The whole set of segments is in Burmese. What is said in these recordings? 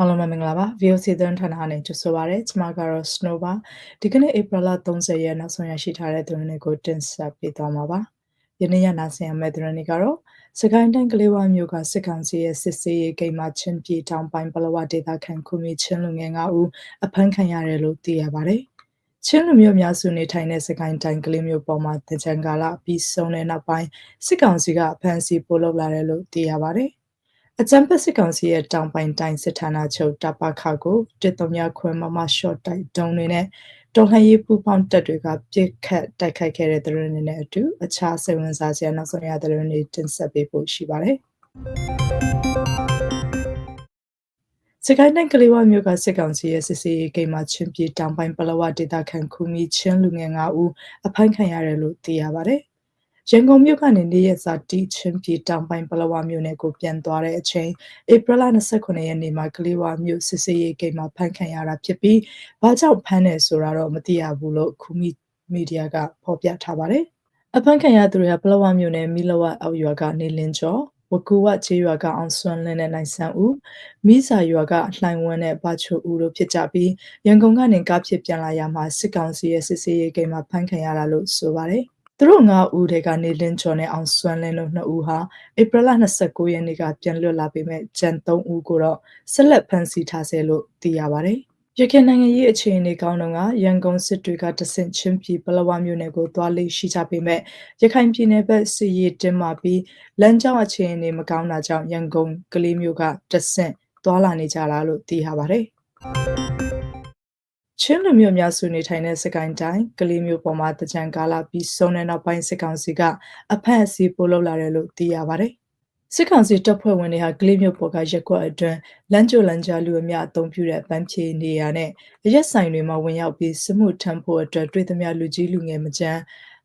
အားလုံးပဲမင်္ဂလာပါ VOC သတင်းဌာနအနေနဲ့ကြိုဆိုပါရစေကျွန်မကတော့ Snow ပါဒီကနေ့ April 30ရက်နောက်ဆုံးရရှိထားတဲ့သတင်းတွေကိုတင်ဆက်ပေးသွားမှာပါယနေ့ရနာဆင်ရမယ့်သတင်းတွေကတော့စကိုင်းတိုင်းကလေးဝမြို့ကစစ်ကောင်စီရဲ့စစ်စေးရေးဂိမ်းမှာချင်းပြည်တောင်ပိုင်းပလောဝဒေသခံခုမီချင်းလူငယ်9ဦးအဖမ်းခံရတယ်လို့သိရပါတယ် ချင်းလူမျိုးများစုနေထိုင်တဲ့စကိုင်းတိုင်းကလေးမြို့ပေါ်မှာတကြံကာလပြီးဆုံးတဲ့နောက်ပိုင်းစစ်ကောင်စီကအဖမ်းဆီးပို့လုပ်လာတယ်လို့သိရပါတယ်အကြံဖက်စစ်ကောင်စီရဲ့တောင်ပိုင်တိုင်းစစ်ဌာနချုပ်တပခကိုတစ်တုံရခွဲမမရှော့တိုက်ဒုံတွေနဲ့တော်လှန်ရေးပူပေါင်းတပ်တွေကပြစ်ခတ်တိုက်ခိုက်ခဲ့တဲ့သတင်းတွေနဲ့အတူအခြားစိတ်ဝင်စားစရာနောက်ဆုံးရသတင်းတွေတင်ဆက်ပေးဖို့ရှိပါတယ်။ စကိုင်းတိုင်းကလေးဝမြို့ကစစ်ကောင်စီရဲ့စစ်စေးရေးဂိမ်းမှာချင်းပြည်တောင်ပိုင်းပလဝဒေသခံခုမီချင်းလူငယ်9ဦးအဖမ်းခံရတယ်လို့သိရပါတယ်။ရန်ကုန်မြို့ကနေနေရက်စာတီချင်းပြည်တောင်ပိုင်းပလဝမြို့နယ်ကိုပြန်သွားတဲ့အချိန်ဧပြီလ29ရက်နေ့မှာကလေးဝမြို့စစ်စေးရေးဂိတ်မှာဖမ်းခံရတာဖြစ်ပြီးဘာကြောင့်ဖမ်းတယ်ဆိုတာတော့မသိရဘူးလို့ခူမီမီဒီယာကဖော်ပြထားပါတယ်။အဖမ်းခံရသူတွေကပလဝမြို့နယ်မီလဝအောက်ရွာကနေလင်းကျော် ဝကူဝချေးရွာကအောင်စွမ်းလင်းတဲ့နိုင်ဆန်းဦးမိစာရွာကလှိုင်ဝန်းတဲ့ဘာချိုဦးတို့ဖြစ်ကြပြီးရန်ကုန်ကနေကားဖြစ်ပြန်လာရမှာစစ်ကောင်စီရဲ့စစ်စေးရေးဂိမ်းမှာဖမ်းခံရတာလို့ဆိုပါတယ်။သူတို့၅ဦးထဲကနေလင်းကျော်နဲ့အောင်စွမ်းလင်းတို့2ဦးဟာဧပြီလ29ရက်နေ့ကပြန်လွတ်လာပေမဲ့ကြံ3ဦးကိုတော့ဆက်လက်ဖမ်းဆီးထားဆဲလို့သိရပါတယ်။ ရခိုင်နိုင်ငံရေးအခြေအနေကောင်းတော့ကရန်ကုန်စစ်တွေကတဆင့်ချင်းပြည်ပလဝမြို့နယ်ကိုသွားလေရှိကြပေမဲ့ရခိုင်ပြည်နယ်ဘက်စစ်ရေးတင်းမာပြီးလမ်းကြောင်းအခြေအနေမကောင်းတာကြောင့်ရန်ကုန်ကလေးမြို့ကတဆင့်သွားလာနေကြတာလို့သိရပါတယ်။ချင်းလူမျိုးများစုနေထိုင်တဲ့စကိုင်းတိုင်းကလေးမျိုးပေါ်မှာတကြံကာလပြီးဆုံးတဲ့နောက်ပိုင်းစစ်ကောင်စီကအဖက်အဆီးပို့လုပ်လာတယ်လို့သိရပါတယ်။ စစ်ကောင်စီတပ်ဖွဲ့ဝင်တွေဟာကလေးမျိုးပေါ်ကရက်ကွက်အတွင်းလမ်းကြိုလမ်းကြားလူအများအုံပြုတဲ့ပန်းဖြေနေရနဲ့ရက်ဆိုင်တွေမှာဝင်ရောက်ပြီးစစ်မှုထမ်းဖို့အတွက်တွေ့သမျှလူကြီးလူငယ်မကြမ်း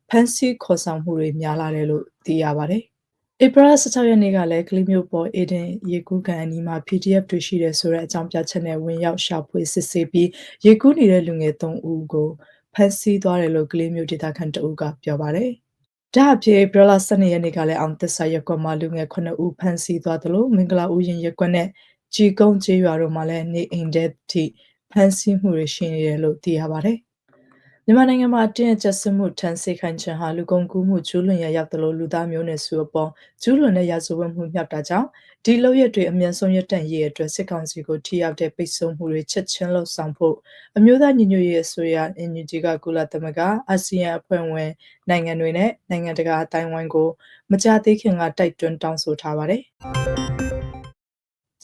ဖမ်းဆီးခေါ်ဆောင်မှုတွေများလာတယ်လို့သိရပါတယ်။ဧပြီ16ရက်နေ့ကလည်းကလေးမျိုးပေါ်အေဒင်ရေကူးကန်အနီးမှာ PDF တွေ့ရှိတယ်ဆိုတဲ့အကြောင်းပြချက်နဲ့ဝင်ရောက်ရှာဖွေစစ်ဆေးပြီးရေကူးနေတဲ့လူငယ်3ဦးကိုဖမ်းဆီးသွားတယ်လို့ကလေးမျိုးဒေသခံတအုပ်ကပြောပါတယ်။ ဒါအဖြစ်ဧပြီ12ရက်နေ့ကလည်းအောင်သစ္စာရက်ကွက်မှာလူငယ်9ဦးဖမ်းဆီးသွားတယ်လို့မင်္ဂလာဦးရင်ရက်ကွက်နဲ့ကြီးကုန်းကျေးရွာတို့မှာလည်းနေအိမ်တဲ့ထိဖမ်းဆီးမှုတွေရှိနေတယ်လို့သိရပါတယ်။ မြန်မာနိုင်ငံမှာအတင်းအကျပ်စစ်မှုထမ်းစေခိုင်ခြင်းဟာလူကုန်ကူးမှုကျူးလွန်ရရောက်သလိုလူသားမျိုးနွယ်စုအပေါ်ကျူးလွန်တဲ့ရာဇဝတ်မှုမြောက်တာကြောင့်ဒီလောက်ရက်တွေအမြန်ဆုံးရတန့်ရေးအတွက်စစ်ကောင်စီကိုထိရောက်တဲ့ပိတ်ဆို့မှုတွေချက်ချင်းလှုပ်ဆောင်ဖို့အမျိုးသားညီညွတ်ရေးအစိုးရ NUG ကကုလသမဂ္ဂအာဆီယံအဖွဲ့ဝင်နိုင်ငံတွေနဲ့နိုင်ငံတကာအတိုင်းဝိုင်းကိုမကြသေးခင်ကတိုက်တွန်းတောင်းဆိုထားပါတယ်။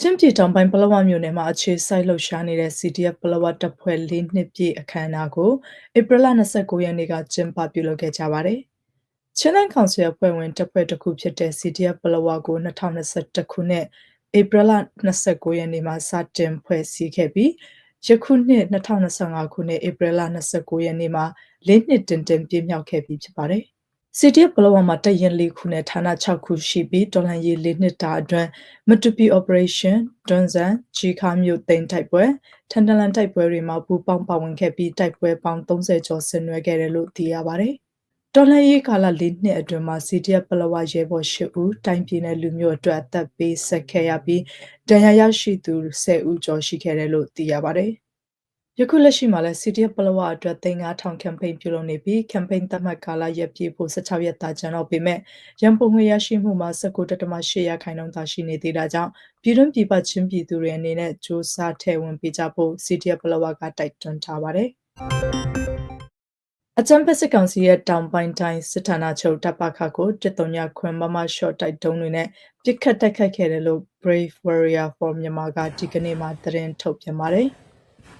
ချင်းပြည်တောင်ပိုင်းပလောဝမြို့နယ်မှာအခြေစိုက်လှုပ်ရှားနေတဲ့ CDF ပလောဝတပ်ဖွဲ့၄နှစ်ပြည့်အခမ်းအနားကိုဧပြီလ29ရက်နေ့ကကျင်းပပြုလုပ်ခဲ့ကြပါတယ်။ချင်းတိုင်းကောင်စီအဖွဲ့ဝင်တပ်ဖွဲ့တစ်ခုဖြစ်တဲ့ CDF ပလောဝကို2021ခုနှစ်ဧပြီလ29ရက်နေ့မှာစတင်ဖွဲ့စည်းခဲ့ပြီးယခုနှစ်2025ခုနှစ်ဧပြီလ29ရက်နေ့မှာ၄နှစ်တင်တင်ပြည့်မြောက်ခဲ့ပြီးဖြစ်ပါတယ်။ CDF ဘလောဝမှာတရင်လေးခုနဲ့ဌာန6ခုရှိပြီးတော်လှန်ရေးလေးနှစ်တာအတွင်းမတူပီ operation ဒွန်ဇန်ဂျီခါမြို့သိမ်းတိုက်ပွဲထန်တလန်တိုက်ပွဲတွေမှာပူပေါင်းပါဝင်ခဲ့ပြီးတိုက်ပွဲပေါင်း30ကျော်ဆင်နွှဲခဲ့တယ်လို့သိရပါတယ်။တော်လှန်ရေးကာလလေးနှစ်အတွင်းမှာ CDF ဘလဝရဲဘော်၈ဦးတိုင်းပြည်နယ်လူမျိုးအတွက်အသက်ပေးဆက်ခဲ့ရပြီးဒဏ်ရာရရှိသူ10ဦးကျော်ရှိခဲ့တယ်လို့သိရပါတယ်။ ယခုလက်ရှိမှာလည်း CDF ပလဝအတွက်3000 campaign ပြုလုပ်နေပြီး campaign သတ်မှတ်ကာလရက်ပြည့်ဖို့16ရက်သာကျန်တော့ပေမဲ့ရန်ပုံငွေရရှိမှုမှာ19.8ရာခိုင်နှုန်းသာရှိနေသေးတာကြောင့်ပြည်တွင်းပြည်ပချင်းပြည်သူတွေအနေနဲ့စ조사ထည့်ဝင်ပေးကြဖို့ CDF ပလဝကတိုက်တွန်းထားပါတယ်။အကြံပစစ်ကောင်စီရဲ့တောင်ပိုင်းတိုင်းစစ်ဌာနချုပ်တပ်ပခကိုတစ်တုံညခွင်မမရှော့တိုက်တုံးတွေနဲ့ပြစ်ခတ်တိုက်ခိုက်ခဲ့တယ်လို့ Brave Warrior for Myanmar ကဒီကနေ့မှသတင်းထုတ်ပြန်ပါတယ်။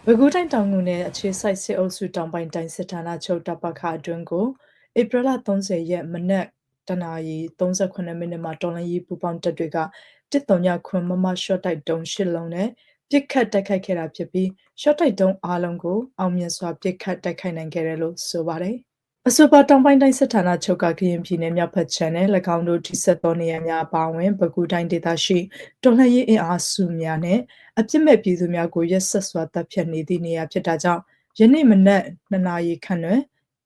ဝေကူးတိုင်းတောင်ငူနယ်အခြေစိုက်စစ်အုပ်စုတောင်ပိုင်းတိုင်းစစ်ဌာနချုပ်တပ်ပခအတွင်းကိုဧပြီလ30ရက်မနက်တနာရီ38မိနစ်မှာတော်လန်ရေးပူပေါင်းတပ်တွေကတစ်တုံညခွန်မမရှော့တိုက်တုံးရှစ်လုံးနဲ့ပြစ်ခတ်တိုက်ခိုက်ခဲ့တာဖြစ်ပြီးရှော့တိုက်တုံးအားလုံးကိုအောင်မြင်စွာပြစ်ခတ်တိုက်ခိုက်နိုင်ခဲ့တယ်လို့ဆိုပါတယ်။ အဆိုပါတောင်ပိုင်းတိုင်းစစ်ဌာနချုပ်ကကရင်ပြည်နယ်မြောက်ဘက်ခြမ်းနဲ့၎င်းတို့ထိစပ်သောနေရာများအပါအဝင်ပဲခူးတိုင်းဒေသရှိတော်လှန်ရေးအင်အားစုများနဲ့အပြစ်မဲ့ပြည်သူများကိုရက်ဆက်စွာတပ်ဖြတ်နေသည့်နေရာဖြစ်တာကြောင့်ယနေ့မနက်2နာရီခန့်တွင်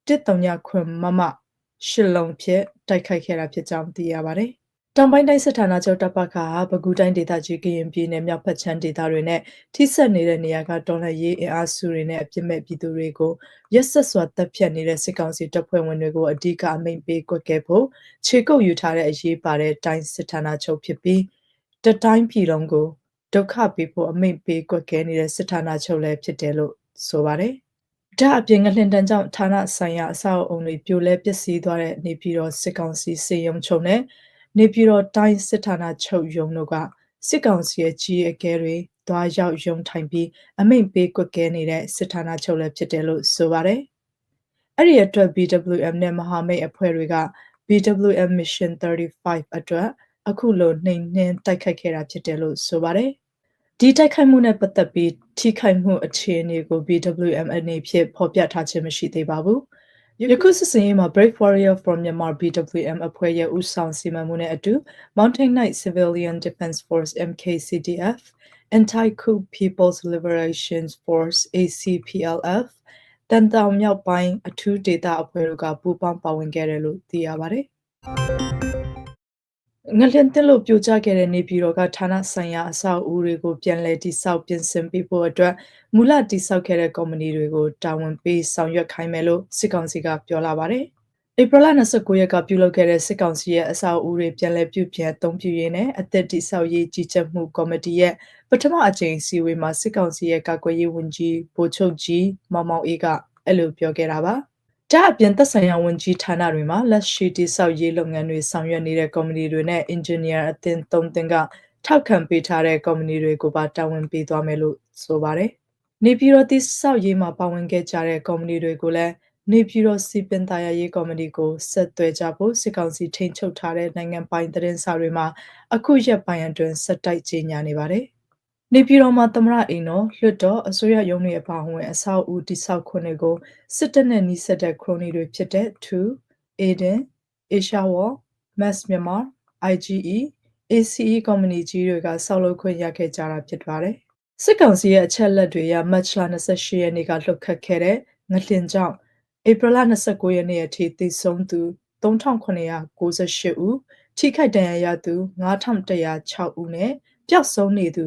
တစ်တုံညခွန်မမရှစ်လုံးဖြင့်တိုက်ခိုက်ခဲ့တာဖြစ်ကြောင်းသိရပါတယ်။ တောင်ပိုင်းတိုင်းစစ်ဌာနချုပ်တပ်ပခါဟာပဲခူးတိုင်းဒေသကြီးကရင်ပြည်နယ်မြောက်ဘက်ခြမ်းဒေသတွေနဲ့ထိစပ်နေတဲ့နေရာကတော်လှန်ရေးအင်အားစုတွေနဲ့အပြစ်မဲ့ပြည်သူတွေကိုရက်ဆက်စွာတပ်ဖြတ်နေတဲ့စစ်ကောင်စီတပ်ဖွဲ့ဝင်တွေကိုအဓိကအမိန့်ပေးကွက်ခဲ့ဖို့ခြေကုပ်ယူထားတဲ့အရေးပါတဲ့တိုင်းစစ်ဌာနချုပ်ဖြစ်ပြီးတတိုင်းပြည်လုံးကိုဒုက္ခပေးဖို့အမိန့်ပေးကွက်ခဲ့နေတဲ့စစ်ဌာနချုပ်လည်းဖြစ်တယ်လို့ဆိုပါတယ်။ဒါအပြင်ငလင်တန်းကြောင့်ဌာနဆိုင်ရာအဆောက်အုံတွေပြိုလဲပျက်စီးသွားတဲ့နေပြည်တော်စစ်ကောင်စီစေယုံချုပ်နဲ့ နေပြည်တော်တိုင်းစစ်ဌာနချုပ်ယုံတို့ကစစ်ကောင်စီရဲ့ကြီးအကဲတွေတွားရောက်ယုံထိုင်ပြီးအမိန့်ပေးကွက်ကဲနေတဲ့စစ်ဌာနချုပ်လည်းဖြစ်တယ်လို့ဆိုပါတယ်။အဲ့ဒီအတွက် BWM နဲ့မဟာမိတ်အဖွဲ့တွေက BWM Mission 35အတွက်အခုလိုနှိမ်နှင်းတိုက်ခိုက်ခဲ့တာဖြစ်တယ်လို့ဆိုပါတယ်။ဒီတိုက်ခိုက်မှုနဲ့ပတ်သက်ပြီးထိခိုက်မှုအခြေအနေကို BWM အနေဖြင့်ဖော်ပြထားခြင်းမရှိသေးပါဘူး။ ယခုစစ်စင်ရေးမှာ Brave Warrior from Myanmar BWM အဖွဲ့ရဲ့ဦးဆောင်စီမံမှုနဲ့အတူ Mountain Knight Civilian Defense Force MKCDF, Anti-Coup People's Liberation Force ACPLF တန်တောင်မြောက်ပိုင်းအထူးဒေသအဖွဲ့တို့ကပူးပေါင်းပါဝင်ခဲ့တယ်လို့သိရပါတယ်။ ငလျင်တက်လို့ပြိုကျခဲ့တဲ့နေပြည်တော်ကဌာနဆိုင်ရာအဆောက်အဦတွေကိုပြန်လည်တိစောက်ပြင်ဆင်ပေးဖို့အတွက်မူလတိစောက်ခဲ့တဲ့ကုမ္ပဏီတွေကိုတာဝန်ပေးဆောင်ရွက်ခိုင်းမယ်လို့စစ်ကောင်စီကပြောလာပါတယ်။ဧပြီလ29ရက်ကပြုလုပ်ခဲ့တဲ့စစ်ကောင်စီရဲ့အဆောက်အဦတွေပြန်လည်ပြုပြင်အသုံးပြုရင်းနဲ့အသက်တိစောက်ရေးကြီးကြပ်မှုကော်မတီရဲ့ပထမအကြိမ်စီဝေးမှာစစ်ကောင်စီရဲ့ကာကွယ်ရေးဝန်ကြီးဗိုလ်ချုပ်ကြီးမောင်မောင်အေးကအဲ့လိုပြောခဲ့တာပါ။ ဒါအပြင်သက်ဆိုင်ရာဝန်ကြီးဌာနတွေမှာလက်ရှိတိစောက်ရေးလုပ်ငန်းတွေဆောင်ရွက်နေတဲ့ကုမ္ပဏီတွေနဲ့အင်ဂျင်နီယာအသင်း၃သင်းကထောက်ခံပေးထားတဲ့ကုမ္ပဏီတွေကိုပါတာဝန်ပေးသွားမယ်လို့ဆိုပါတယ်။နေပြည်တော်တိစောက်ရေးမှာပါဝင်ခဲ့ကြတဲ့ကုမ္ပဏီတွေကိုလည်းနေပြည်တော်စီပင်သားရရေးကော်မတီကိုဆက်သွယ်ကြဖို့စစ်ကောင်စီထိန်းချုပ်ထားတဲ့နိုင်ငံပိုင်သတင်းစာတွေမှာအခုရက်ပိုင်းအတွင်းဆက်တိုက်ကြေညာနေပါတယ်။ နေပြည်တော်မှာသမရအိမ်တော်လွတ်တော်အစိုးရရုံးတွေအပါအဝင်အဆောက်အဦတိဆောက်ခွင့်တွေကိုစစ်တပ်နဲ့နှိစက်တဲ့ခရိုနီတွေဖြစ်တဲ့2 Aden, Asia War, Mass Myanmar, IGE, ACE ကုမ္ပဏီကြီးတွေကဆောက်လုပ်ခွင့်ရခဲ့ကြတာဖြစ်ပါတယ်။စစ်ကောင်စီရဲ့အချက်လက်တွေရမတ်လ28ရက်နေ့ကလှုပ်ခတ်ခဲ့တဲ့ငလင်ကြောင့်ဧပြီလ29ရက်နေ့အထိသေဆုံးသူ3998ဦးထိခိုက်ဒဏ်ရာရသူ9106ဦးနဲ့ပျောက်ဆုံးနေသူ